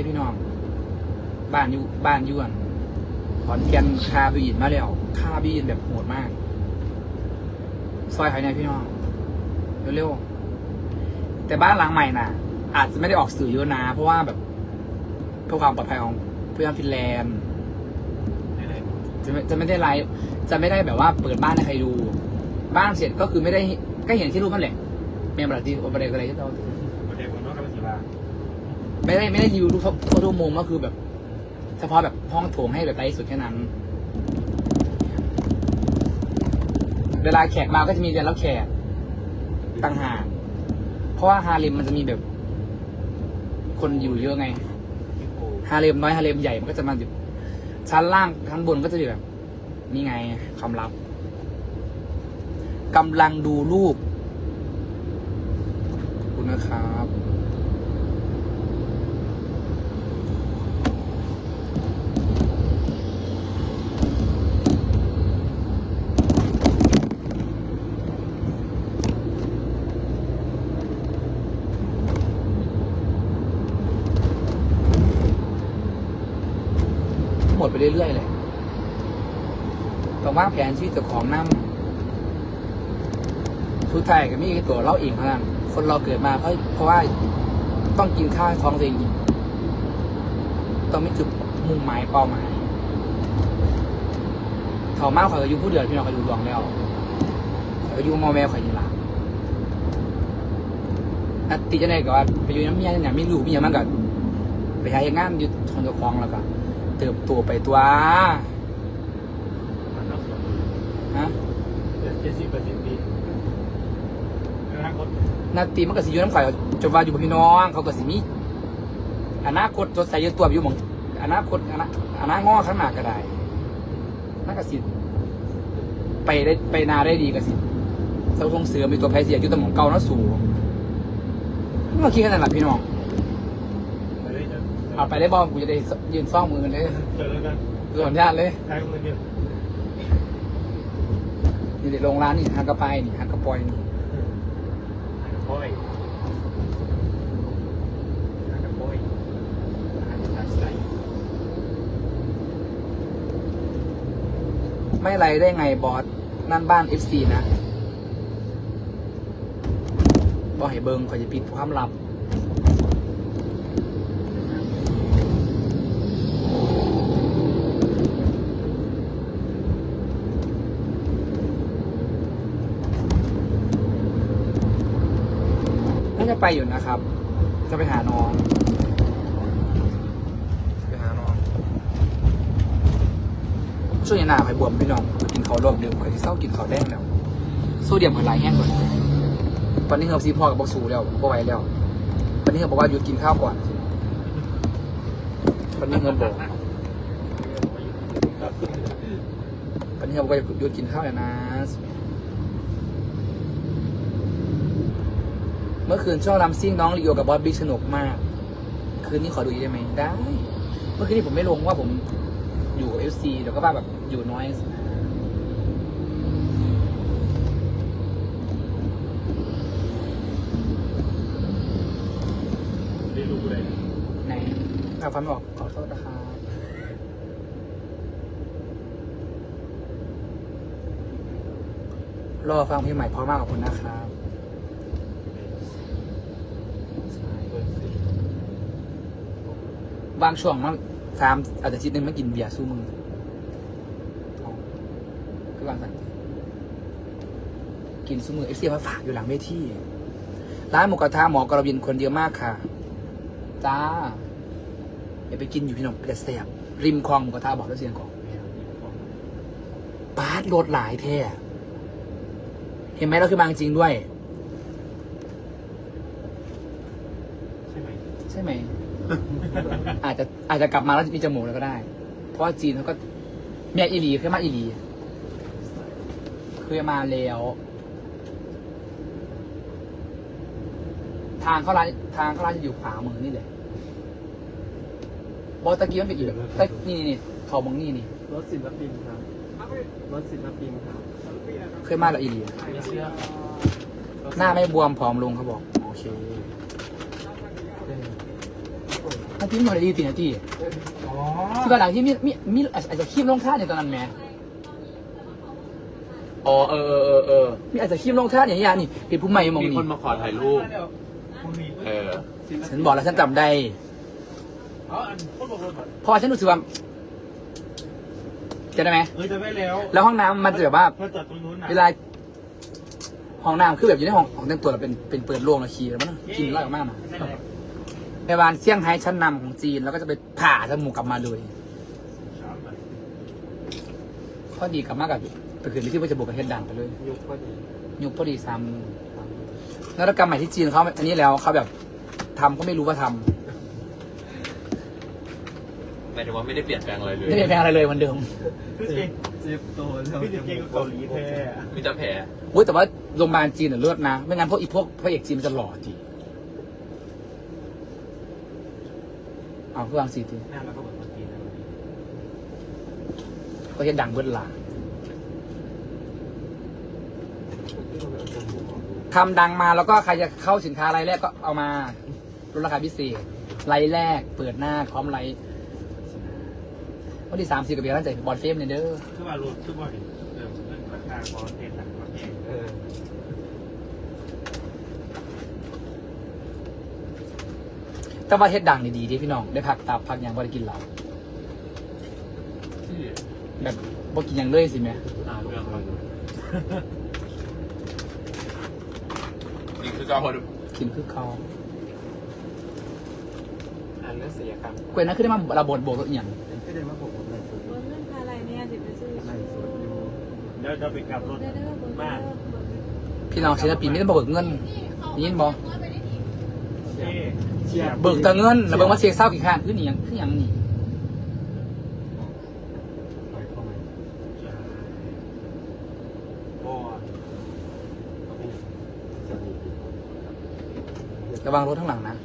ด้พี่น้อง บ้านอยู่บ้านอยวนขอนแก่นคาบีนมาแล้วคาบีนแบบโหดมาก ซอยภายในพี่น้องเร็วๆแต่บ้านหลังใหม่น่ะอาจจะไม่ได้ออกสื่อเยอะนะเพราะว่าแบบเพื่อความปลอดภัยของเพื่อนฟินแลนด์จะไม่จะไม่ได้ไลฟ์จะไม่ได้แบบว่าเปิดบ้านให้ใครดู บ้านเสร็จก็คือไม่ได้ก็เห็นที่รูปนั่นแหละเมียบรัตีโอเปเรกอะไรที่เราประเด็นของน้องกำลังจะมา ไม่ได้ไม่ได้รีวิวรูปโฟโต้มุมก็คือแบบ เฉพาะแบบห้องโถงให้แบบไลฟ์สดแค่นั้น เวลาแขกมาก็จะมีเรียนรับแขกต่างหากเพราะว่าฮาเลมมันจะมีแบบ คนอยู่เยอะไงฮาเลมน้อยฮาเลมใหญ่มันก็จะมาอยู่ชั้นล่างชั้นบนก็จะอยู่แบบ นี่ไงความลับกำลังดูรูปขอบคุณนะครับ เรื่อยๆเลยต้องวางแผนชีวิตเจ้าของน้ำทุกไทายก็มีตัวเราเองเท่านั้นคนเราเกิดมาเพราะเพราะว่าต้องกินข้าวท้องตัวเองอิ่มต้องมีจุดมุ่งหมายเป้าหมายเขามากข่อยก็อยู่ผู้เดียวพี่น้องข่อยอยู่ดวงแล้วข่อยก็อยู่มอแมวข่อยอยี่ลาอันติจะไหนก็ว่าไปอยู่น้ำเมียเนี่ยไม่รู้มีอย่างมันก็ไปหาเฮ็ดงานอยู่ทนเจ้าของแล้วก็ เติบโตไปตัวมันนอกส่วนฮะเจ็ดสิบเปอร์เซ็นต์ดีอนาคตนาตีมันก็สิอยู่น้ำข่อยจนว่าอยู่กับพี่น้อง เขาก็สิมีอนาคตสดใสอยู่ตัวอยู่หมองอนาคตอนาอนาคตงอข้างหน้าก็ได้นั่นก็สิไปได้ไปนาได้ดีก็สิเสาทงเสือมีตัวไพเสียอยู่แตหมองเก่านะสูงนี่มาคิดกันนั่นแหละพี่น้องไปเลยจะ เอาไปได้บ้างกูจะได้ยืนฟ้องมือกันเลยเจอแล้วกันส่วนญาติเลยใช้เงินเยอะนี่เดี๋ยวลงร้านนี่ฮักกระไปายนี่ฮักกระปอยนี่โอ้ยกระโปยตัดใส่ไม่ไรได้ไงบอสนั่นบ้านเอฟซีนะบอให้เบิงขอยจะปิดความลับ ไปอยู่นะครับ จะไปหาน้อง ไปหาน้อง ช่วงนี้หนาไข่บวมพี่น้องกินเขาวรอบเดิมไข่ที่เศร้ากินเขาวแดงแล้วโซเดียมไข่ไหลแห้งก่อนตอนนี้เฮอซีพอกับบอสูแล้วบ่ไหวแล้วตอนนี้เฮอบอกว่าหยุดกินข้าวก่อนตอนนี้เฮอบอกตอนนี้เฮอบอกว่าหยุดกินข้าวแล้วนะ มื่อคืนช่วงลำซิ่งน้องลีโอกับบอสบิ๊กสนุกมาก คืนนี้ขอดูอีกได้ไหมได้ เมื่อคืนนี้ผมไม่ลงว่าผมอยู่เอฟซีเดี๋ยวก็ว่าแบบอยู่น้อยได้รู้เลยในอาฟันบอกขอโทษนะครับรอฟังเพลงใหม่เพราะมากขอบคุณนะครับ บางช่วงมันสามอาจจะชิดหนึ่งไม่กินเบียร์สู้มือเอาคือบางสันกินสู้มือเอฟซีมาฝากอยู่หลังเวทีร้านหมูกระทะหมอกระบินคนเยอะมากค่ะ จ้าอย่าไปกินอยู่พี่น้องเกระเสียบริมคลองหมูกระทะบอกแล้วเสียงของปาดรถหลายแท้เห็นไหมเราคือบางจริงด้วย ใช่ไหมใช่ไหม อาจจะอาจจะกลับมาแล้วมีจมูกแล้วก็ได้ เพราะว่าจีนเขาก็เมียอีหลีเคยมาอีหลีเคยมาแล้ว ทางเข้าร้านทางเข้าร้านจะอยู่ขวามือนี่เลยบอสตะกี้มันเป็นอีกแบบตะนี่นี่นี่เขามองนี่นี่รถศิลปินครับรถศิลปินครับเคยมาแล้วอีหลีไม่เชื่อหน้าไม่บวมผอมลงเขาบอก โอเค นาทีมันดีตีนาทีอ๋อที่บ้านหลังที่มีมีมีอาจจะขี้มลงท่าในตอนนั้นแหม่อ๋อเออเออเออเออมีอาจจะขี้มลงท่าอย่างนี้นี่เป็นผู้ใหม่มองมีนี่คนมาขอถ่ายรูปเออฉันบอกแล้วฉันจำได้อ๋อฉันรู้สึกว่าจะได้ไหมเออจะไม่แล้ว แล้วห้องน้ำมันจะแบบว่าเวลาห้องน้ำคือแบบอยู่ในห้องของแต่งตัวเราเป็นเป็นเปิดโล่งแล้วขี่แล้วมันกินไล่ออกมากนะ พยาบาลเซี่ยงไฮ้ชั้นนำของจีน แล้วก็จะไปผ่าจมูกกลับมาเลยข้อดีกลับมากับไปคืนที่ว่าจะบวกกับเฮดดันไปเลยยุคพอดียุคพอดีซ้ำนวัตกรรมใหม่ที่จีนเขาอันนี้แล้วเขาแบบทำก็ไม่รู้ว่าทำหมายถึงว่าไม่ได้เปลี่ยนแปลงอะไรเลยไม่ได้แพงอะไรเลยเหมือนเดิมพี่เก่งเจ็บตัวแล้วพี่เก่งกับเกาหลีแท้มีแต่แผลเว้ยแต่ว่าโรงพยาบาลจีนน่ะเลือดนะ ไม่งั้นพวกอีพวกพระเอกจีนมันจะหล่อจี เอาเพื่อวางสีทีหน้าเราก็เหมือนคนจีนนะก็จะดังเบิ้ลลาทำดังมาแล้วก็ใครจะเข้าสินค้ารายแรกก็เอามาลดราคาพิเศษไลน์แรกเปิดหน้าพร้อมไลน์วันที่สามสิบกับเบียร์ตั้งใจบอลเฟมเนี่ยเด้อ คือว่ารถคือว่าเห็นเออเรื่องราคาบอลเทนต่างประเทศ เออ แต่ว่าเฮ็ดดังนี่ดีดีพี่น้องได้พักตับพักอย่างบ่ได้กินเหล้าที่แบบบ่กินอย่างเลยสิแม่อ่าเรื่องมันนี่คือเจ้าคนกินคือเขาอ่านเรื่องศิลปกรรมเกวยนั้นคือได้มาระบดโบกตัวอหย่างก็ได้มาผมผมเลยสุดบนเงินอะไรเนี่ยเดี๋ยวไปซื้อไล่สุดอยู่เดี๋ยวจะไปกลับรถเด้อเด้อบนเด้อพี่น้องศิลปินไม่ต้องมาเบิกเงินได้ยินบ่เช่ เชียร์เบิกแต่เงินแล้วเบิกว่าเช็คเศร้ากี่ข้างคือนี่ยังคือหยังนี่ไปเข้ามาบอจะมีระวังรถข้างหลังนะ